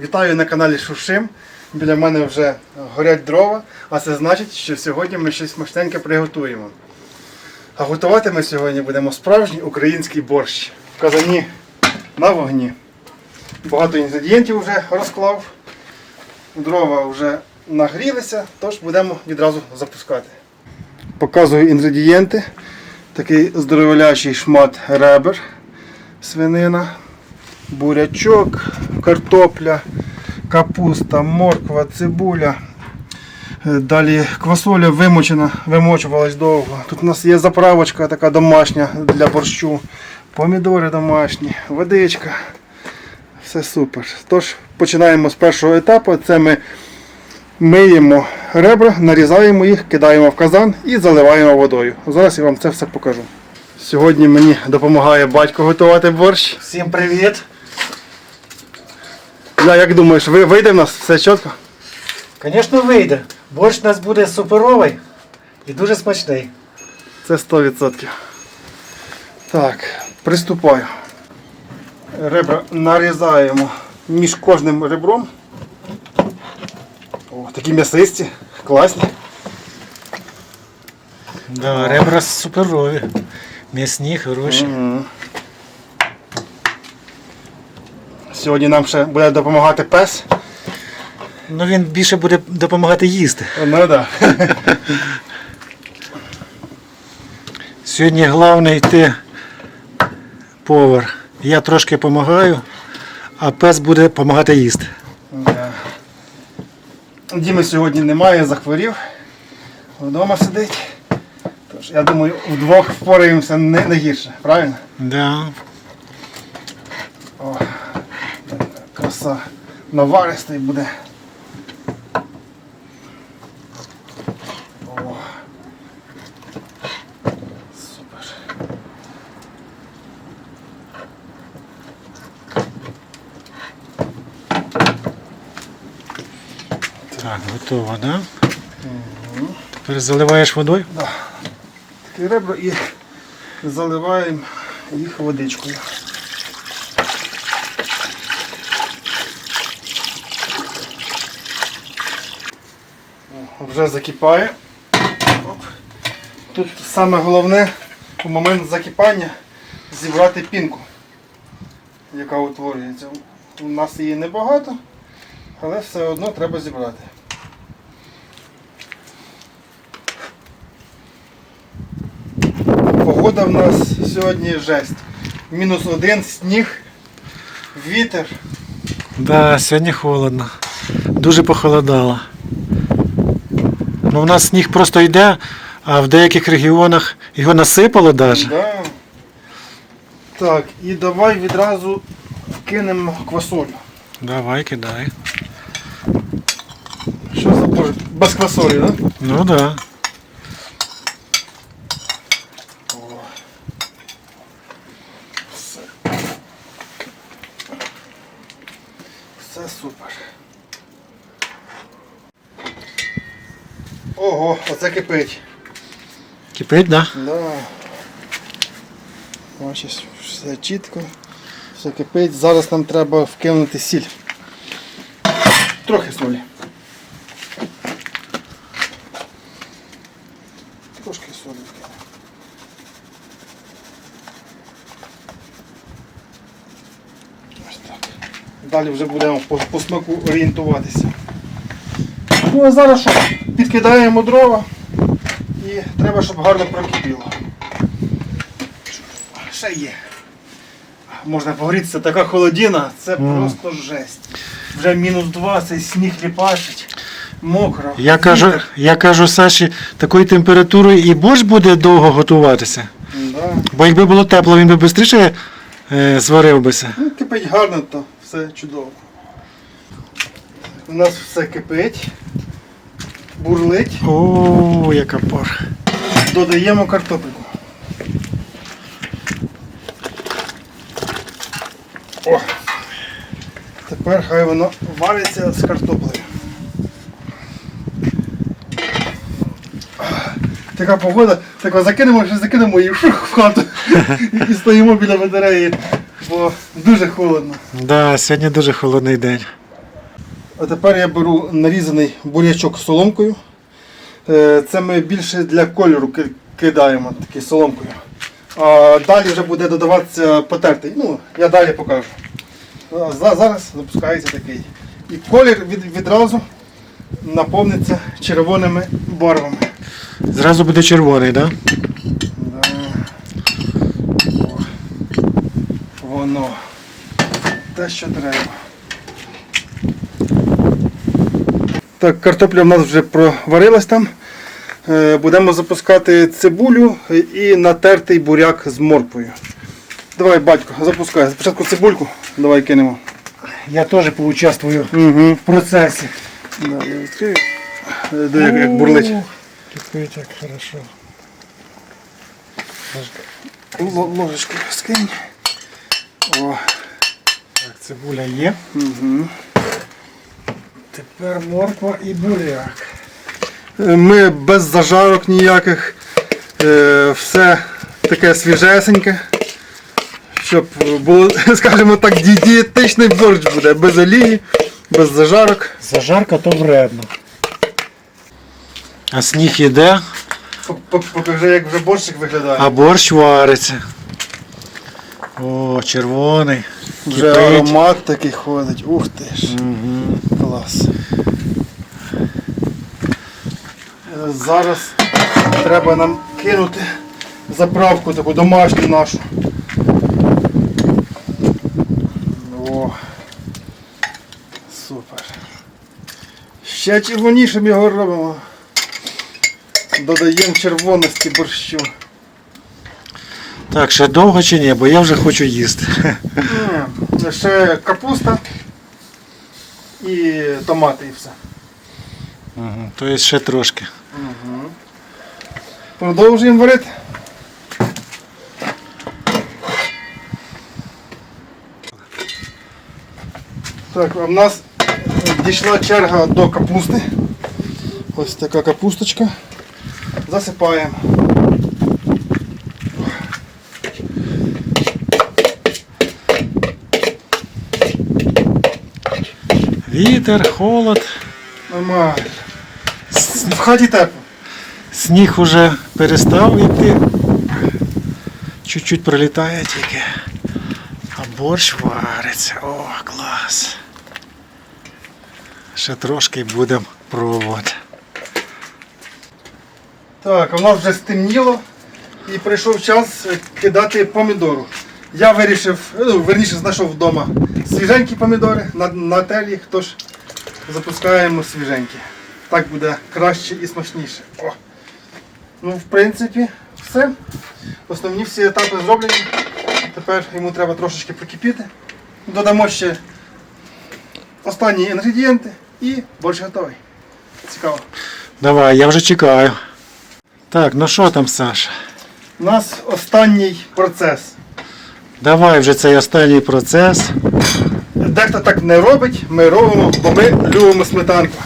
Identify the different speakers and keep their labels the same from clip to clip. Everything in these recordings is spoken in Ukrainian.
Speaker 1: Вітаю на каналі Шушим. Біля мене вже горять дрова, а це значить, що сьогодні ми щось смачненьке приготуємо. А готувати ми сьогодні будемо справжній український борщ в казані на вогні. Багато інгредієнтів вже розклав. Дрова вже нагрілися, тож будемо відразу запускати. Показую інгредієнти. Такий здоровелячий шмат ребер, свинина, бурячок, картопля, капуста, морква, цибуля. Е, Далі квасоля вимочена, вимочувалась довго. Тут у нас є заправочка така домашня для борщу, помідори домашні, водичка. Все супер. Тож починаємо з першого етапу. Це ми миємо ребра, нарізаємо їх, кидаємо в казан і заливаємо водою. Зараз я вам це все покажу. Сьогодні мені допомагає батько готувати борщ.
Speaker 2: Всім привіт!
Speaker 1: Я як думаєш, ви вийде в нас все чітко?
Speaker 2: Звісно, вийде. Борщ у нас буде суперовий і дуже смачний.
Speaker 1: Це 100%. Так, приступаю. Ребра нарізаємо між кожним ребром. О, такі м'ясисті, класні.
Speaker 2: Да, ребра суперові. М'ясні, хороші.
Speaker 1: Мгм. Сьогодні нам ще буде допомагати пес.
Speaker 2: Ну він більше буде допомагати їсти.
Speaker 1: Ну да.
Speaker 2: Сьогодні головний ти повар. Я трошки допомагаю, а пес буде допомагати їсти.
Speaker 1: Да. Діми сьогодні немає, захворів. Вдома сидить. Тож, я думаю, вдвох впораємося не, не гірше, правильно?
Speaker 2: Да.
Speaker 1: О, так, краса наваристий буде. О. Супер.
Speaker 2: Так, готово, да? Тепер заливаєш водою?
Speaker 1: Такі ребра і заливаємо їх водичкою. Вже закипає. Оп. Тут саме головне у момент закипання зібрати пінку, яка утворюється. У нас її небагато, але все одно треба зібрати. Погода в нас сьогодні жесть. Мінус один, сніг, вітер.
Speaker 2: Да, сьогодні холодно. Дуже похолодало. Ну, у нас сніг просто йде, а в деяких регіонах його насипало навіть.
Speaker 1: Да. Так, і давай відразу кинемо квасолю.
Speaker 2: Давай, кидай.
Speaker 1: Що за боже? Без квасолі, так? Да?
Speaker 2: Ну да.
Speaker 1: Все. Все супер. Ого, оце кипить.
Speaker 2: Кипить, да?
Speaker 1: Да. Бачиш, все чітко, все кипить. Зараз нам треба вкинути сіль. Трохи солі. Трошки солі вкинемо. Ось так. Далі вже будемо по, по смаку орієнтуватися. Ну а зараз що? Підкидаємо дрова і треба, щоб гарно прокипіло. Ще є. Можна погрітися, така холодіна, це просто жесть. Вже мінус 20, сніг ліпашить, мокро.
Speaker 2: Я кажу,
Speaker 1: вітер.
Speaker 2: я кажу Саші, такою температурою і борщ буде довго готуватися.
Speaker 1: Да.
Speaker 2: Бо якби було тепло, він би швидше е, зварив бися.
Speaker 1: Ну, кипить гарно, то все чудово. У нас все кипить, бурлить,
Speaker 2: О, яка пар.
Speaker 1: додаємо картопельку. О! Тепер хай воно вариться з картоплею. Така погода, так закинемо, що закинемо і шух в хату. І стоїмо біля батареї, бо дуже холодно.
Speaker 2: Да, сьогодні дуже холодний день.
Speaker 1: А тепер я беру нарізаний бурячок соломкою. Е, Це ми більше для кольору кидаємо такий соломкою. А далі вже буде додаватися потертий. Ну, я далі покажу. Зараз запускається такий. І колір від, відразу наповниться червоними барвами.
Speaker 2: Зразу буде червоний, так? Да?
Speaker 1: Да. Воно. Те, що треба. Так, картопля в нас вже проварилась там. Е, Будемо запускати цибулю і натертий буряк з морквою. Давай, батько, запускай. Спочатку цибульку, давай кинемо.
Speaker 2: Я теж поучаствую
Speaker 1: Угу.
Speaker 2: в процесі.
Speaker 1: Да, я відкрию. Е, де як, як бурлить.
Speaker 2: Кипить як хорошо.
Speaker 1: Ложечку скинь. О.
Speaker 2: Так, цибуля є.
Speaker 1: Угу.
Speaker 2: Тепер морква і буряк.
Speaker 1: Е, Ми без зажарок ніяких. Е, Все таке свіжесеньке. Щоб було, скажімо так, ді- дієтичний борщ буде, без олії, без зажарок.
Speaker 2: Зажарка то вредно. А сніг іде,
Speaker 1: Пок- пок- Покажи, як вже борщик виглядає.
Speaker 2: а борщ вариться. О, червоний.
Speaker 1: вже
Speaker 2: кипить.
Speaker 1: аромат такий ходить. Ух ти ж.
Speaker 2: Угу.
Speaker 1: Клас. Е, Зараз треба нам кинути заправку таку домашню нашу. О. Супер. Ще червонішим його робимо. Додаємо червоності борщу.
Speaker 2: Так, ще довго чи ні, бо я вже хочу їсти.
Speaker 1: Ні, Ще капуста і томати і все.
Speaker 2: Угу. Тобто ще трошки.
Speaker 1: Продовжуємо варити. Так, а в нас дійшла черга до капусти. Ось така капусточка. Засипаємо.
Speaker 2: Вітер, холод.
Speaker 1: Нормально. В хаті тепло.
Speaker 2: Сніг уже перестав йти. Чуть-чуть пролітає тільки. А борщ вариться. О, клас. Ще трошки будемо пробувати.
Speaker 1: Так, в нас вже стемніло і прийшов час кидати помідору. Я вирішив, ну, верніше знайшов вдома свіженькі помідори на, на телі, тож запускаємо свіженькі. Так буде краще і смачніше. О. Ну, в принципі, все. Основні всі етапи зроблені. Тепер йому треба трошечки прокипіти. Додамо ще останні інгредієнти і борщ готовий. Цікаво.
Speaker 2: Давай, я вже чекаю. Так, ну що там, Саша?
Speaker 1: У нас останній процес.
Speaker 2: Давай вже цей останній процес.
Speaker 1: Дехто так не робить, ми робимо, бо ми любимо сметанку.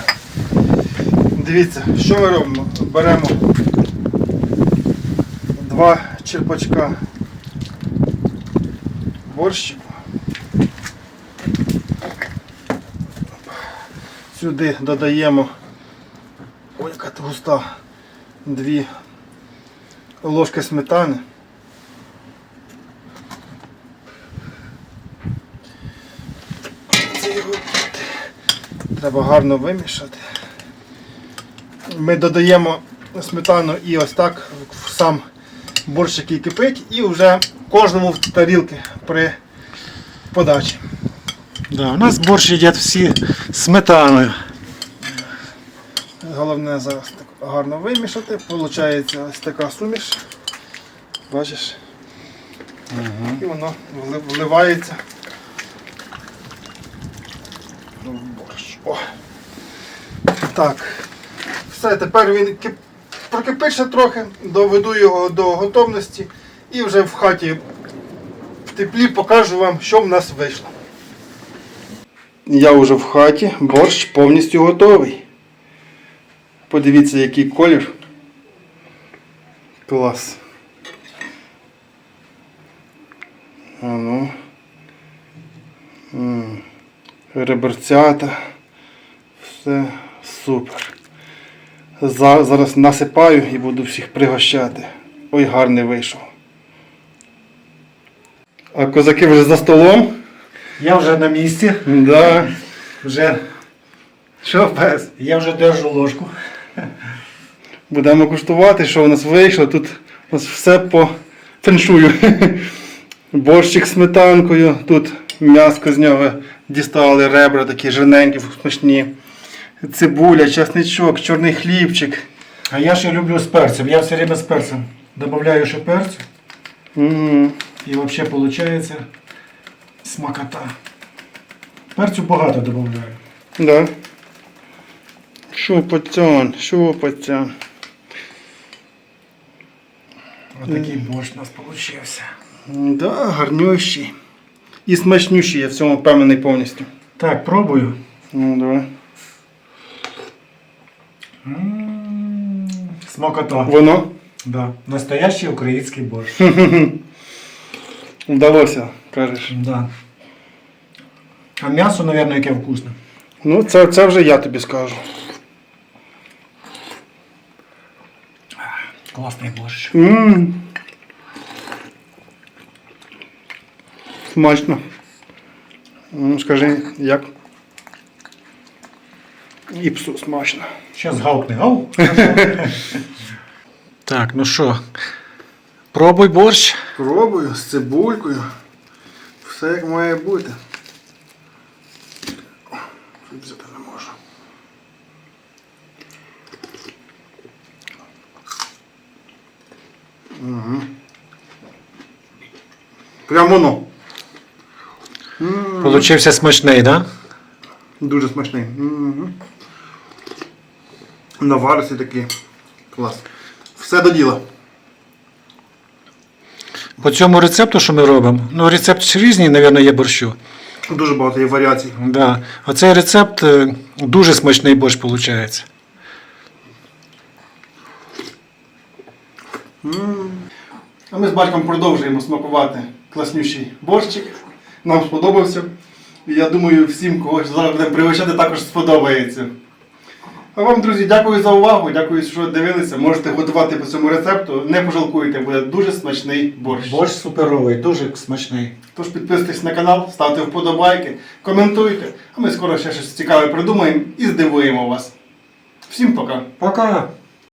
Speaker 1: Дивіться, що ми робимо? Беремо два черпачка борщику. Сюди додаємо ой, яка густа, дві ложки сметани. Треба гарно вимішати. Ми додаємо сметану і ось так в сам борщ, який кипить, і вже кожному в тарілки при подачі.
Speaker 2: Да, у нас борщ їдять всі сметаною.
Speaker 1: Головне зараз так гарно вимішати. Получається ось така суміш. Бачиш? І воно вливається в борщ. О. Так. Все, тепер він кип... прокипить трохи, доведу його до готовності і вже в хаті в теплі покажу вам, що в нас вийшло. Я вже в хаті, борщ повністю готовий. Подивіться, який колір. Клас. А ну. Реберцята. Все супер. Зараз насипаю і буду всіх пригощати. Ой, гарний вийшов. А козаки вже за столом.
Speaker 2: Я вже на місці,
Speaker 1: Да.
Speaker 2: вже,
Speaker 1: Що, пес?
Speaker 2: я вже держу ложку.
Speaker 1: Будемо куштувати, що у нас вийшло. Тут у нас все по феншую. Борщик з сметанкою, тут м'яско з нього дістали, ребра такі жирненькі, смачні. Цибуля, часничок, чорний хлібчик.
Speaker 2: А я ще люблю з перцем. Я все время з перцем. Добавляю ще перцю.
Speaker 1: М,
Speaker 2: І взагалі виходить смакота. Перцю багато додаю.
Speaker 1: Да. Шупацян, шупацян.
Speaker 2: Отакий борщ у нас вийшов.
Speaker 1: Да, гарнющий. І смачнющий, я в цьому впевнений повністю.
Speaker 2: Так, пробую.
Speaker 1: Ну, давай.
Speaker 2: М, Смакота.
Speaker 1: Воно
Speaker 2: Да. Настоящий український борщ.
Speaker 1: вдалося, кажеш.
Speaker 2: Да. А м'ясо, мабуть, яке вкусне.
Speaker 1: Ну, це, це вже я тобі скажу.
Speaker 2: Класний борщ.
Speaker 1: Ммм. Смачно. Ну, скажи, як? І псу смачно.
Speaker 2: Зараз гавкне. Гав. так, ну що, пробуй борщ.
Speaker 1: Пробую з цибулькою. Все як має бути. Взяти не можу. Угу. Прямо воно.
Speaker 2: Получився смачний, да?
Speaker 1: Дуже смачний. Угу. Наваристий такий. Клас. Все до діла.
Speaker 2: По цьому рецепту, що ми робимо, ну рецепт ж різний, мабуть, є борщу.
Speaker 1: Дуже багато є варіацій.
Speaker 2: Да. Оцей рецепт е, дуже смачний борщ виходить.
Speaker 1: А ми з батьком продовжуємо смакувати класнющий борщик. Нам сподобався. І я думаю, всім, кого зараз будемо пригощати, також сподобається. А вам, друзі, дякую за увагу, дякую, що дивилися. Можете готувати по цьому рецепту. Не пожалкуйте, буде дуже смачний борщ.
Speaker 2: Борщ суперовий, дуже смачний.
Speaker 1: Тож підписуйтесь на канал, ставте вподобайки, коментуйте, а ми скоро ще щось цікаве придумаємо і здивуємо вас. Всім пока!
Speaker 2: Пока!